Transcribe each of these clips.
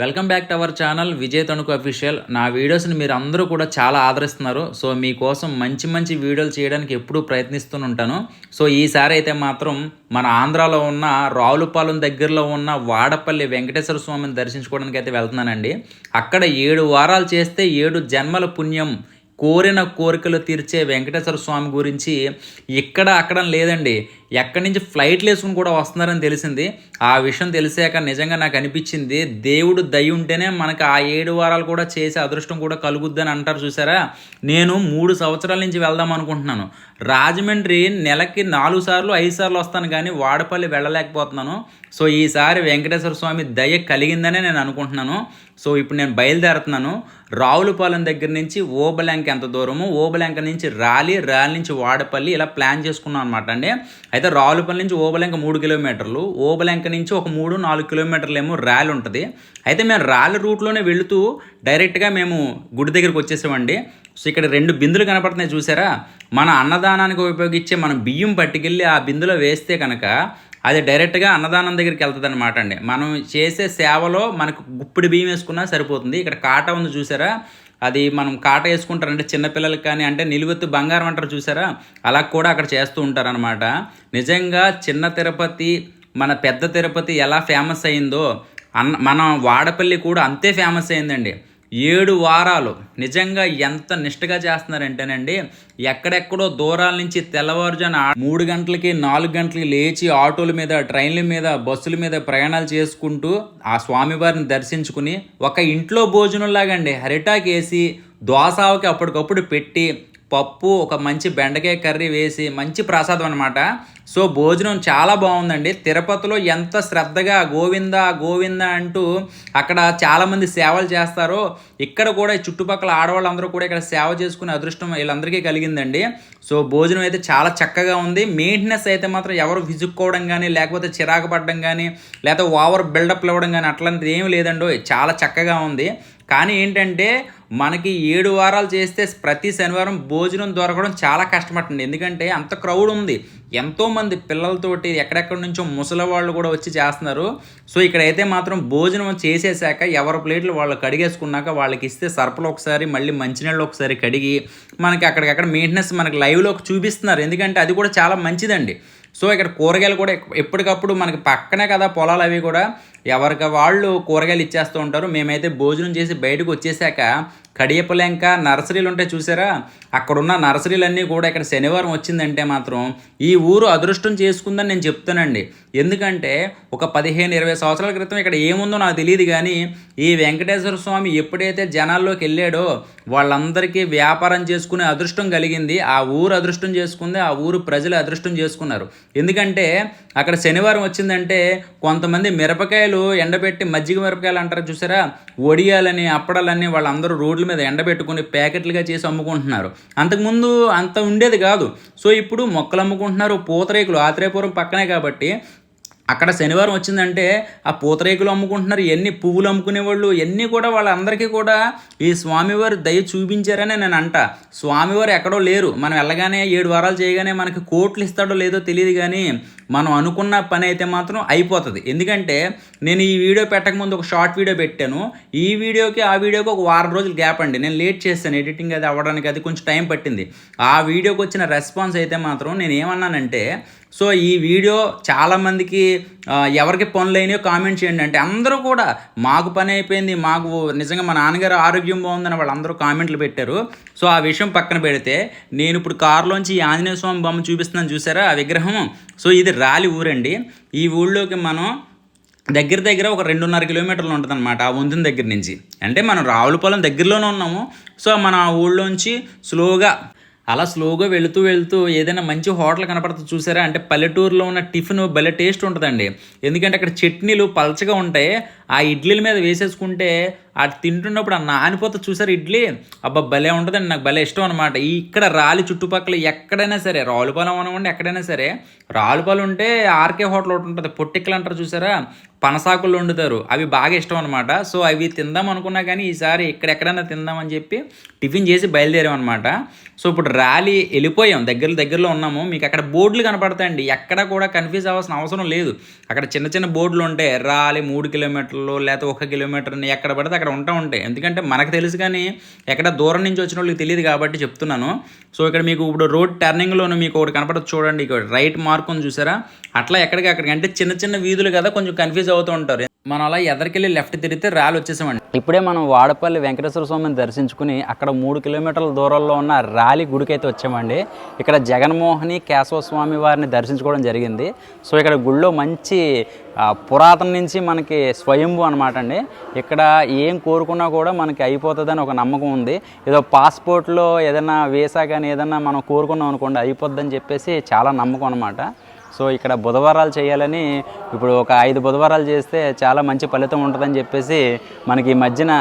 Welcome back to our channel Vijay Tanuku official నా వీడియోస్ని మీరు అందరూ కూడా చాలా ఆదరిస్తున్నారు. సో మీకోసం మంచి మంచి వీడియోలు చేయడానికి ఎప్పుడూ ప్రయత్నిస్తూ ఉంటాను. సో ఈసారి అయితే మాత్రం మన ఆంధ్రాలో ఉన్న రావులపాలెం దగ్గరలో ఉన్న వాడపల్లి వెంకటేశ్వర స్వామిని దర్శించుకోవడానికి అయితే వెళ్తున్నానండి. అక్కడ ఏడు వారాలు చేస్తే ఏడు జన్మల పుణ్యం కోరిన కోరికలు తీర్చే వెంకటేశ్వర స్వామి గురించి ఇక్కడ అక్కడ లేదండి. ఎక్కడి నుంచి ఫ్లైట్లు వేసుకుని కూడా వస్తున్నారని తెలిసింది. ఆ విషయం తెలిసాక నిజంగా నాకు అనిపించింది దేవుడు దయ ఉంటేనే మనకు ఆ ఏడు వారాలు కూడా చేసే అదృష్టం కూడా కలుగుద్దని అంటారు చూసారా? నేను మూడు సంవత్సరాల నుంచి వెళ్దాం అనుకుంటున్నాను. రాజమండ్రి నెలకి నాలుగు సార్లు ఐదు సార్లు వస్తాను కానీ వాడపల్లి వెళ్ళలేకపోతున్నాను. సో ఈసారి వెంకటేశ్వర స్వామి దయ కలిగిందనే నేను అనుకుంటున్నాను. సో ఇప్పుడు నేను బయలుదేరుతున్నాను. రావులపాలెం దగ్గర నుంచి ఓబలంక ఎంత దూరము ఓబలంక నుంచి రాలి రాలి నుంచి వాడపల్లి ఇలా ప్లాన్ చేసుకున్నాను అనమాట అండి. అయితే రావులపల్లి నుంచి ఓబలంక మూడు కిలోమీటర్లు ఓబలంక నుంచి ఒక మూడు నాలుగు కిలోమీటర్లు ఏమో ర్యాలీ ఉంటుంది. అయితే మేము ర్యాలీ రూట్లోనే వెళుతూ డైరెక్ట్గా మేము గుడి దగ్గరికి వచ్చేసామండి. సో ఇక్కడ రెండు బిందులు కనపడుతున్నాయి చూసారా? మన అన్నదానానికి ఉపయోగించే మనం బియ్యం పట్టుకెళ్ళి ఆ బిందులో వేస్తే కనుక అది డైరెక్ట్గా అన్నదానం దగ్గరికి వెళ్తుంది అనమాట అండి. మనం చేసే సేవలో మనకు గుప్పిడి బియ్యం వేసుకున్నా సరిపోతుంది. ఇక్కడ కాట ఉంది చూసారా? అది మనం కాట వేసుకుంటారంటే చిన్నపిల్లలకి కానీ అంటే నిలువెత్తు బంగారం అంటారు చూసారా? అలా కూడా అక్కడ చేస్తూ ఉంటారనమాట నిజంగా చిన్న తిరుపతి మన పెద్ద తిరుపతి ఎలా ఫేమస్ అయిందో అన్న మన వాడపల్లి కూడా అంతే ఫేమస్ అయిందండి. ఏడు వారాలు నిజంగా ఎంత నిష్టగా చేస్తున్నారంటేనండి ఎక్కడెక్కడో దూరాల నుంచి తెల్లవారుజాన మూడు గంటలకి నాలుగు గంటలకి లేచి ఆటోల మీద ట్రైన్ల మీద బస్సుల మీద ప్రయాణాలు చేసుకుంటూ ఆ స్వామివారిని దర్శించుకుని ఒక ఇంట్లో భోజనం లాగండి హరిటాక్ వేసి దోసావకి అప్పటికప్పుడు పెట్టి పప్పు ఒక మంచి బెండకాయ కర్రీ వేసి మంచి ప్రసాదం అనమాట సో భోజనం చాలా బాగుందండి. తిరుపతిలో ఎంత శ్రద్ధగా గోవింద గోవింద అంటూ అక్కడ చాలామంది సేవలు చేస్తారో. ఇక్కడ కూడా చుట్టుపక్కల ఆడవాళ్ళందరూ కూడా ఇక్కడ సేవ చేసుకునే అదృష్టం వీళ్ళందరికీ కలిగిందండి. సో భోజనం అయితే చాలా చక్కగా ఉంది. మెయింటెనెన్స్ అయితే మాత్రం ఎవరు విసుక్కోవడం కానీ లేకపోతే చిరాకు పడడం కానీ లేకపోతే ఓవర్ బిల్డప్ ఇవ్వడం కానీ అట్లాంటిది ఏమీ లేదండి. చాలా చక్కగా ఉంది. కానీ ఏంటంటే మనకి ఏడు వారాలు చేస్తే ప్రతి శనివారం భోజనం దొరకడం చాలా కష్టపడుతుంది ఎందుకంటే అంత క్రౌడ్ ఉంది. ఎంతోమంది పిల్లలతోటి ఎక్కడెక్కడి నుంచో ముసలి వాళ్ళు కూడా వచ్చి చేస్తున్నారు. సో ఇక్కడైతే మాత్రం భోజనం చేసేసాక ఎవరి ప్లేట్లు వాళ్ళు కడిగేసుకున్నాక వాళ్ళకి ఇస్తే సర్పలు ఒకసారి మళ్ళీ మంచినీళ్ళు ఒకసారి కడిగి మనకి అక్కడికక్కడ మెయింటెనెన్స్ మనకి లైవ్లోకి చూపిస్తున్నారు. ఎందుకంటే అది కూడా చాలా మంచిదండి. సో ఇక్కడ కూరగాయలు కూడా ఎప్పటికప్పుడు మనకి పక్కనే కదా పొలాలు అవి కూడా. ఎవరికి వాళ్ళు కూరగాయలు ఇచ్చేస్తూ ఉంటారు. మేమైతే భోజనం చేసి బయటకు వచ్చేసాక కడియపలెంక నర్సరీలు ఉంటాయి చూసారా? అక్కడున్న నర్సరీలన్నీ కూడా ఇక్కడ శనివారం వచ్చిందంటే మాత్రం ఈ ఊరు అదృష్టం చేసుకుందని నేను చెప్తానండి. ఎందుకంటే ఒక పదిహేను ఇరవై సంవత్సరాల క్రితం ఇక్కడ ఏముందో నాకు తెలియదు కానీ ఈ వెంకటేశ్వర స్వామి ఎప్పుడైతే జనాల్లోకి వెళ్ళాడో వాళ్ళందరికీ వ్యాపారం చేసుకునే అదృష్టం కలిగింది. ఆ ఊరు అదృష్టం చేసుకుంది ఆ ఊరు ప్రజలు అదృష్టం చేసుకున్నారు. ఎందుకంటే అక్కడ శనివారం వచ్చిందంటే కొంతమంది మిరపకాయలు ఎండబెట్టి మజ్జిగ మిరపకాయలు అంటారు చూసారా? ఒడియాలని అప్పడాలని వాళ్ళందరూ రోడ్ల మీద ఎండబెట్టుకుని ప్యాకెట్లుగా చేసి అమ్ముకుంటున్నారు. అంతకుముందు అంత ఉండేది కాదు. సో ఇప్పుడు మొక్కలు అమ్ముకుంటున్నారు పూతరేకులు ఆత్రేయపురం పక్కనే కాబట్టి అక్కడ శనివారం వచ్చిందంటే ఆ పూతరేకులు అమ్ముకుంటున్నారు ఎన్ని పువ్వులు అమ్ముకునేవాళ్ళు ఎన్ని కూడా వాళ్ళందరికీ కూడా ఈ స్వామివారు దయ చూపించారని నేను అంట. స్వామివారు ఎక్కడో లేరు. మనం వెళ్ళగానే ఏడు వారాలు చేయగానే మనకి కోట్లు ఇస్తాడో లేదో తెలియదు కానీ మనం అనుకున్న పని అయితే మాత్రం అయిపోతుంది. ఎందుకంటే నేను ఈ వీడియో పెట్టకముందు ఒక షార్ట్ వీడియో పెట్టాను. ఈ వీడియోకి ఆ వీడియోకి ఒక వారం రోజులు గ్యాప్ అండి. నేను లేట్ చేశాను ఎడిటింగ్ అది అవ్వడానికి అది కొంచెం టైం పట్టింది. ఆ వీడియోకి వచ్చిన రెస్పాన్స్ అయితే మాత్రం నేను ఏమన్నానంటే సో ఈ వీడియో చాలామందికి ఎవరికి పనులైనాయో కామెంట్ చేయండి. అంటే అందరూ కూడా మాకు పని అయిపోయింది మాకు నిజంగా మా నాన్నగారు ఆరోగ్యం బాగుందని వాళ్ళందరూ కామెంట్లు పెట్టారు. సో ఆ విషయం పక్కన పెడితే నేను ఇప్పుడు కారులోంచి ఈ ఆంజనేయ స్వామి బొమ్మ చూపిస్తున్నాను చూసారా? ఆ విగ్రహం? సో ఇది రాలి ఊరండి. ఈ ఊళ్ళోకి మనం దగ్గర దగ్గర ఒక రెండున్నర కిలోమీటర్లు ఉంటుంది అనమాట ఆ వంతుని దగ్గర నుంచి. అంటే మనం రావులపాలెం దగ్గరలోనే ఉన్నాము. సో మన ఆ ఊళ్ళోంచి స్లోగా అలా స్లోగా వెళుతూ వెళుతూ ఏదైనా మంచి హోటల్ కనపడుతుంది చూసారా? అంటే పల్లెటూరులో ఉన్న టిఫిన్ భలే టేస్ట్ ఉంటుందండి. ఎందుకంటే అక్కడ చట్నీలు పలచగా ఉంటాయి. ఆ ఇడ్లీల మీద వేసేసుకుంటే అది తింటున్నప్పుడు ఆ నానిపోతే చూసారు ఇడ్లీ? అబ్బా భలే ఉంటుందండి నాకు భలే ఇష్టం అనమాట ఇక్కడ రాలి చుట్టుపక్కల ఎక్కడైనా సరే రావులపాలెం అనవండి ఎక్కడైనా సరే రావులపాలెం ఉంటే ఆర్కే హోటల్ ఒకటి ఉంటుంది పొట్టిక్కలు అంటారు చూసారా? పనసాకులు వండుతారు అవి బాగా ఇష్టం అనమాట సో అవి తిందాం అనుకున్నా కానీ ఈసారి ఎక్కడెక్కడైనా తిందామని చెప్పి టిఫిన్ చేసి బయలుదేరాం అనమాట సో ఇప్పుడు ర్యాలీ వెళ్ళిపోయాం దగ్గర దగ్గరలో ఉన్నాము. మీకు అక్కడ బోర్డులు కనపడతాయండి ఎక్కడ కూడా కన్ఫ్యూజ్ అవ్వాల్సిన అవసరం లేదు. అక్కడ చిన్న చిన్న బోర్డులు ఉంటాయి రాలి మూడు కిలోమీటర్లు లేకపోతే ఒక కిలోమీటర్ని ఎక్కడ పడితే అక్కడ ఉంటా ఉంటాయి ఎందుకంటే మనకు తెలుసు కానీ ఎక్కడ దూరం నుంచి వచ్చిన వాళ్ళకి తెలియదు కాబట్టి చెప్తున్నాను. సో ఇక్కడ మీకు ఇప్పుడు రోడ్ టర్నింగ్లోను మీకు ఒకటి కనపడదు చూడండి. ఇక్కడ రైట్ మార్క్ ఉంది చూసారా? అట్లా ఎక్కడికి అక్కడికి అంటే చిన్న చిన్న వీధులు కదా కొంచెం కన్ఫ్యూజ్ అవుతూ ఉంటారు. మనం అలా ఎదరికెళ్ళి లెఫ్ట్ తిరిగితే ర్యాలీ వచ్చేసామండి ఇప్పుడే మనం వాడపల్లి వెంకటేశ్వర స్వామిని దర్శించుకుని అక్కడ మూడు కిలోమీటర్ల దూరంలో ఉన్న ర్యాలీ గుడికి అయితే వచ్చామండి. ఇక్కడ జగన్మోహని కేశవ స్వామి వారిని దర్శించుకోవడం జరిగింది. సో ఇక్కడ గుళ్ళో మంచి పురాతన నుంచి మనకి స్వయంభూ అనమాట అండి. ఇక్కడ ఏం కోరుకున్నా కూడా మనకి అయిపోతుందని ఒక నమ్మకం ఉంది. ఏదో పాస్పోర్ట్లో ఏదైనా వీసా కానీ ఏదైనా మనం కోరుకున్నాం అనుకోండి అయిపోద్దని చెప్పేసి చాలా నమ్మకం అనమాట సో ఇక్కడ బుధవారాలు చేయాలని ఇప్పుడు ఒక ఐదు బుధవారాలు చేస్తే చాలా మంచి ఫలితం ఉంటుందని చెప్పేసి మనకి ఈ మధ్యన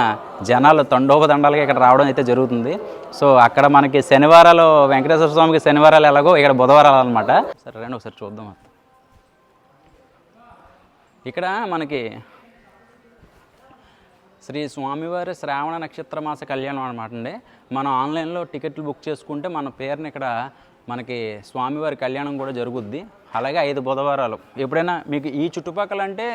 జనాలు తండోపదండాలుగా ఇక్కడ రావడం అయితే జరుగుతుంది. సో అక్కడ మనకి శనివారాలు వెంకటేశ్వర స్వామికి శనివారాలు ఎలాగో ఇక్కడ బుధవారాలు అనమాట సరే రండి ఒకసారి చూద్దాం ఇక్కడ మనకి శ్రీ స్వామివారి శ్రావణ నక్షత్ర మాస కళ్యాణం అనమాట అండి. మనం ఆన్లైన్లో టికెట్లు బుక్ చేసుకుంటే మన పేరుని ఇక్కడ మనకి స్వామివారి కళ్యాణం కూడా జరుగుద్ది. అలాగే ఐదు బుధవారాలు. ఎప్పుడైనా మీకు ఈ చుట్టుపక్కల అంటే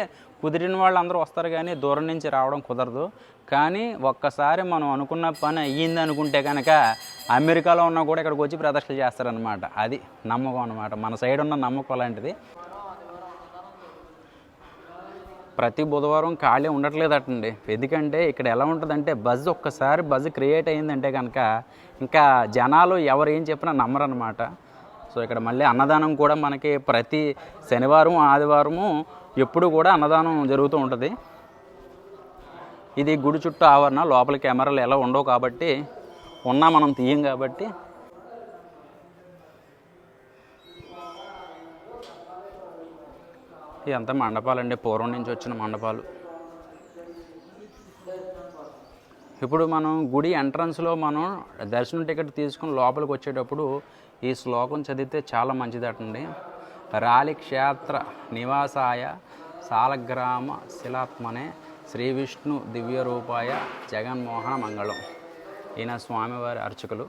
కుదిరిన వాళ్ళు అందరూ వస్తారు కానీ దూరం నుంచి రావడం కుదరదు. కానీ ఒక్కసారి మనం అనుకున్న పని అయ్యింది అనుకుంటే కనుక అమెరికాలో ఉన్నా కూడా ఇక్కడికి వచ్చి ప్రదర్శన చేస్తారనమాట అది నమ్మకం అనమాట మన సైడ్ ఉన్న నమ్మకం అలాంటిది. ప్రతి బుధవారం ఖాళీ ఉండట్లేదటండి. ఎందుకంటే ఇక్కడ ఎలా ఉంటుందంటే బజ్ ఒక్కసారి బజ్ క్రియేట్ అయిందంటే కనుక ఇంకా జనాలు ఎవరు ఏం చెప్పినా నమ్మరనమాట సో ఇక్కడ మళ్ళీ అన్నదానం కూడా మనకి ప్రతి శనివారం ఆదివారము ఎప్పుడు కూడా అన్నదానం జరుగుతూ ఉంటుంది. ఇది గుడి చుట్టూ ఆవరణ లోపల కెమెరాలు ఎలా ఉండవు కాబట్టి ఉన్నా మనం తీయం కాబట్టి ఇదంతా మండపాలండి. పూర్వం నుంచి వచ్చిన మండపాలు. ఇప్పుడు మనం గుడి ఎంట్రన్స్లో మనం దర్శనం టికెట్ తీసుకుని లోపలికి వచ్చేటప్పుడు ఈ శ్లోకం చదివితే చాలా మంచిదటండి. రాలి క్షేత్ర నివాసాయ సాలగ్రామ శిలాత్మనే శ్రీ విష్ణు దివ్య రూపాయ జగన్మోహన మంగళం. ఈయన స్వామివారి అర్చకులు.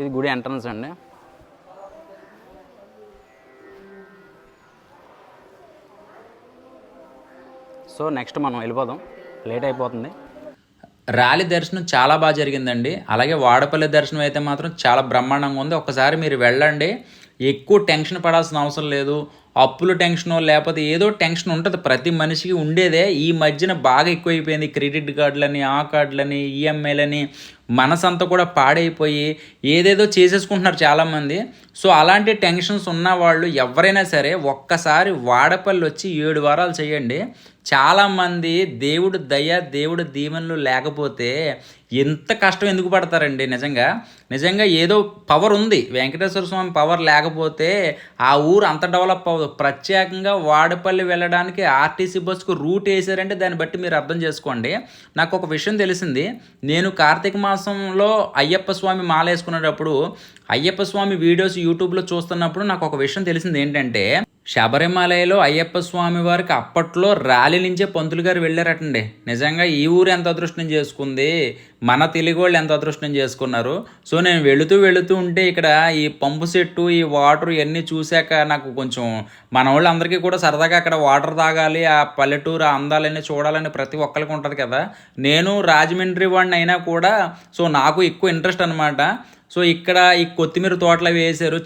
ఇది గుడి ఎంట్రన్స్ అండి. సో నెక్స్ట్ మనం వెళ్ళిపోదాం. లేట్ అయిపోతుంది. ర్యాలీ దర్శనం చాలా బాగా జరిగిందండి. అలాగే వాడపల్లి దర్శనం అయితే మాత్రం చాలా బ్రహ్మాండంగా ఉంది. ఒకసారి మీరు వెళ్ళండి. ఎక్కువ టెన్షన్ పడాల్సిన అవసరం లేదు. అప్పుల టెన్షన్ లేకపోతే ఏదో టెన్షన్ ఉంటుంది. ప్రతి మనిషికి ఉండేదే. ఈ మధ్యన బాగా ఎక్కువైపోయింది క్రెడిట్ కార్డులని ఆ కార్డులని ఈఎంఐలని. మనసంతా కూడా పాడైపోయి ఏదేదో చేసేసుకుంటున్నారు చాలామంది. సో అలాంటి టెన్షన్స్ ఉన్న వాళ్ళు ఎవరైనా సరే ఒక్కసారి వాడపల్లి వచ్చి ఏడు వారాలు చేయండి. చాలామంది దేవుడు దయ దేవుడు దీవెనలు లేకపోతే ఎంత కష్టం ఎందుకు పడతారండి? నిజంగా నిజంగా ఏదో పవర్ ఉంది. వెంకటేశ్వర స్వామి పవర్ లేకపోతే ఆ ఊరు అంత డెవలప్ అవ్వదు ప్రత్యేకంగా వాడపల్లి వెళ్ళడానికి ఆర్టీసీ బస్సుకు రూట్ వేసారంటే దాన్ని బట్టి మీరు అర్థం చేసుకోండి. నాకు ఒక విషయం తెలిసింది. నేను కార్తీక మాసంలో అయ్యప్ప స్వామి మాల వేసుకునేటప్పుడు అయ్యప్ప స్వామి వీడియోస్ యూట్యూబ్లో చూస్తున్నప్పుడు నాకు ఒక విషయం తెలిసింది ఏంటంటే శబరిమలలో అయ్యప్ప స్వామి వారికి అప్పట్లో ర్యాలీ నుంచే పంతులు గారు వెళ్ళారటండి. నిజంగా ఈ ఊరు ఎంత అదృష్టం చేసుకుంది? మన తెలుగు వాళ్ళు ఎంత అదృష్టం చేసుకున్నారు? సో నేను వెళుతూ వెళుతూ ఉంటే ఇక్కడ ఈ పంపు సెట్టు ఈ వాటర్ ఇవన్నీ చూశాక నాకు కొంచెం మన వాళ్ళందరికీ కూడా సరదాగా అక్కడ వాటర్ తాగాలి ఆ పల్లెటూరు ఆ అందాలన్నీ చూడాలని ప్రతి ఒక్కరికి ఉంటుంది కదా. నేను రాజమండ్రి వాడిని అయినా కూడా సో నాకు ఎక్కువ ఇంట్రెస్ట్ అనమాట సో ఇక్కడ ఈ కొత్తిమీర తోటలు అవి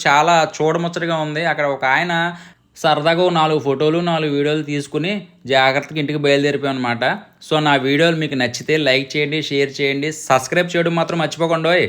చాలా చూడముచ్చటగా ఉంది. అక్కడ ఒక ఆయన సరదాగా ఓ నాలుగు ఫోటోలు నాలుగు వీడియోలు తీసుకుని జాగ్రత్తగా ఇంటికి బయలుదేరిపోయాం అనమాట సో నా వీడియోలు మీకు నచ్చితే లైక్ చేయండి షేర్ చేయండి సబ్స్క్రైబ్ చేయడం మాత్రం మర్చిపోకండి ఓయ్.